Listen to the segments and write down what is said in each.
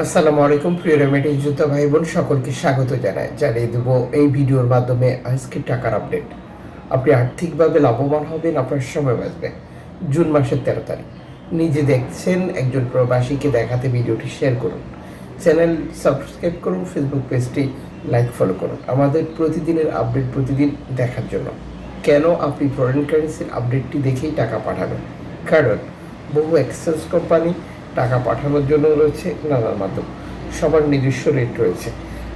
আসসালামু আলাইকুম, প্রিয় রেমেডিস যোদ্ধা ভাই বোন সকলকে স্বাগত জানাই। জানিয়ে দেব এই ভিডিওর মাধ্যমে আজকে টাকার আপডেট। আপনি আর্থিকভাবে লাভবান হবেন, আপনার সময় বাঁচবে। জুন মাসের তেরো তারিখ। নিজে দেখছেন একজন প্রবাসীকে দেখাতে ভিডিওটি শেয়ার করুন। চ্যানেল সাবস্ক্রাইব করুন, ফেসবুক পেজটি লাইক, ফলো করুন। আমাদের প্রতিদিনের আপডেট প্রতিদিন দেখার জন্য। কেন আপনি ফরেন কারেন্সির আপডেটটি দেখেই টাকা পাঠাবেন? কারণ বহু এক্সচেঞ্জ কোম্পানি টাকা পাঠানোর জন্য রয়েছে নানান মাধ্যম। সবার নিজস্ব রেট রয়েছে।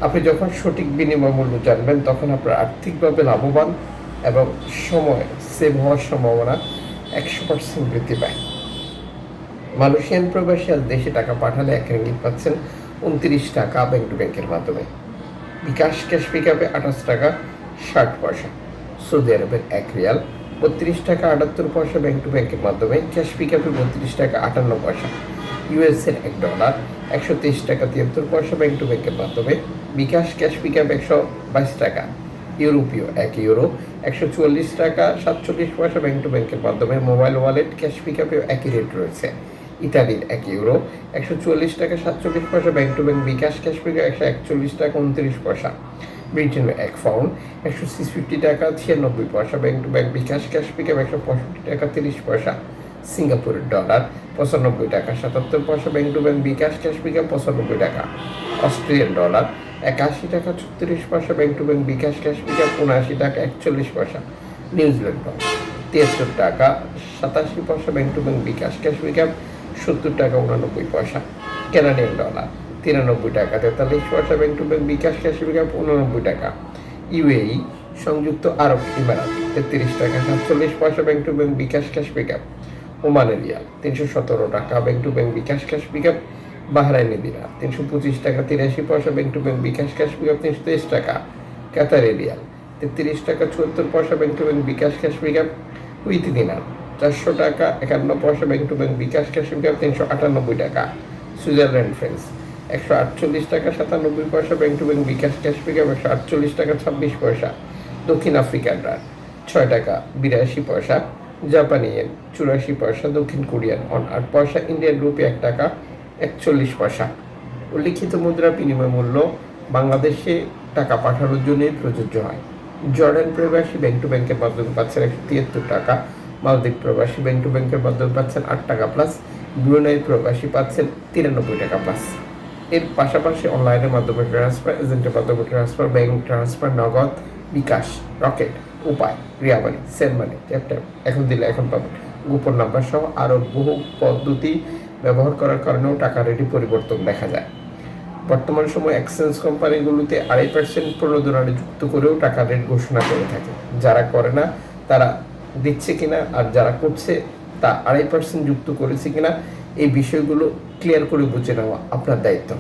আপনি যখন সঠিক বিনিময় মূল্য জানবেন, তখন আপনার আর্থিকভাবে লাভবান এবং সময় সেভ হওয়ার সম্ভাবনা একশো পার্সেন্ট বৃদ্ধি পায়। মালয়েশিয়ান প্রবাসী আজ দেশে টাকা পাঠালে এক রিঙ্গিত পাচ্ছেন উনত্রিশ টাকা ব্যাংক টু ব্যাংকের মাধ্যমে। বিকাশ ক্যাশ পিকআপে আঠাশ টাকা, ষাট পয়সা। সৌদি আরবের এক রিয়াল, বত্রিশ টাকা আটাত্তর পয়সা ব্যাংক টু ব্যাংকের মাধ্যমে। ক্যাশ পিকআপে বত্রিশ টাকা, আটান্ন পয়সা। ইউএসের এক ডলার একশো তেইশ টাকা তিয়াত্তর পয়সা ব্যাংক টু ব্যাংকের মাধ্যমে, বিকাশ ক্যাশ পিকআপ একশো বাইশ টাকা, ইউরোপীয় এক ইউরো একশো চুয়াল্লিশ টাকা, সাতচল্লিশ পয়সা ব্যাংক টু ব্যাংকের মাধ্যমে মোবাইল ওয়ালেট ক্যাশ পিকআপেও একই রেট রয়েছে। ইতালির এক ইউরো একশো চুয়াল্লিশ টাকা, সাতচল্লিশ পয়সা bank to bank bKash cash pickup একশো একচল্লিশ টাকা, উনত্রিশ পয়সা। ব্রিটেনের এক পাউন্ড একশো ছিষট্টি টাকা, ছিয়ানব্বই পয়সা bank to bank bKash cash pickup একশো পঁয়ষট্টি টাকা, তিরিশ পয়সা। সিঙ্গাপুরের ডলার পঁচানব্বই টাকা। সাতাত্তর পয়সা bank to bank bKash cash pickup পঁচানব্বই টাকা। অস্ট্রেলিয়ান ডলার একাশি টাকা, ছত্রিশ পয়সা bank to bank bKash cash pickup উনআশি টাকা, একচল্লিশ পয়সা নিউজিল্যান্ড ডলার তিয়াত্তর টাকা, সাতাশি পয়সা bank to bank bKash cash pickup সত্তর টাকা, উনানব্বই পয়সা ক্যানাডিয়ান ডলার তিরানব্বই টাকা, তেতাল্লিশ পয়সা bank to bank bKash cash pickup উনানব্বই টাকা ইউএই সংযুক্ত আরব ইমারাত তেত্রিশ টাকা, সাতচল্লিশ পয়সা bank to bank bKash cash pickup ওমানের রিয়াল তিনশো সতেরো টাকা bank to bank bKash cash pickup Bahraini দিনার তিনশো পঁচিশ টাকা তিরাশি পয়সা bank to bank bKash cash pickup তিনশো তেইশ টাকা কাতারি রিয়াল তেত্রিশ টাকা চুয়াত্তর পয়সা bank to bank bKash cash pickup with দিনার চারশো টাকা একান্ন পয়সা bank to bank bKash cash pickup তিনশো আটানব্বই টাকা সুইজারল্যান্ড ফ্রেন্স একশো আটচল্লিশ টাকা সাতানব্বই পয়সা bank to bank bKash cash pickup একশো আটচল্লিশ টাকা ছাব্বিশ পয়সা দক্ষিণ আফ্রিকার রার ছয় টাকা বিরাশি পয়সা জাপানি ইয়েন চুরাশি পয়সা, দক্ষিণ কোরিয়ান অন আট পয়সা ইন্ডিয়ান রুপি এক টাকা, একচল্লিশ পয়সা। উল্লিখিত মুদ্রা বিনিময় মূল্য বাংলাদেশে টাকা পাঠানোর জন্যই প্রযোজ্য হয়। জর্ডান প্রবাসী ব্যাংক টু ব্যাংকের মাধ্যমে পাচ্ছেন একশো তিয়াত্তর টাকা, মালদ্বীপ প্রবাসী ব্যাংক টু ব্যাংকের মাধ্যমে পাচ্ছেন আট টাকা প্লাস ব্রুনাই প্রবাসী পাচ্ছেন তিরানব্বই টাকা প্লাস এর পাশাপাশি অনলাইনের মাধ্যমে ট্রান্সফার এজেন্টের মাধ্যমে ট্রান্সফার ব্যাংক ট্রান্সফার নগদ, বিকাশ রকেট উপায় রিয়াবানি সেনমানি ট্যাপ ট্যাপ এখন দিলে এখন পাবেন গোপন নাম্বার সহ আরও বহু পদ্ধতি ব্যবহার করার কারণেও টাকা রেটে পরিবর্তন দেখা যায়। বর্তমান সময় এক্সচেঞ্জ কোম্পানিগুলোতে আড়াই পার্সেন্ট প্রণোদনারে যুক্ত করেও টাকা রেট ঘোষণা করে থাকে। যারা করে না, তারা দিচ্ছে কিনা আর যারা করছে, তা আড়াই পার্সেন্ট যুক্ত করেছে কিনা, এই বিষয়গুলো ক্লিয়ার করে বুঝে নেওয়া আপনার দায়িত্ব।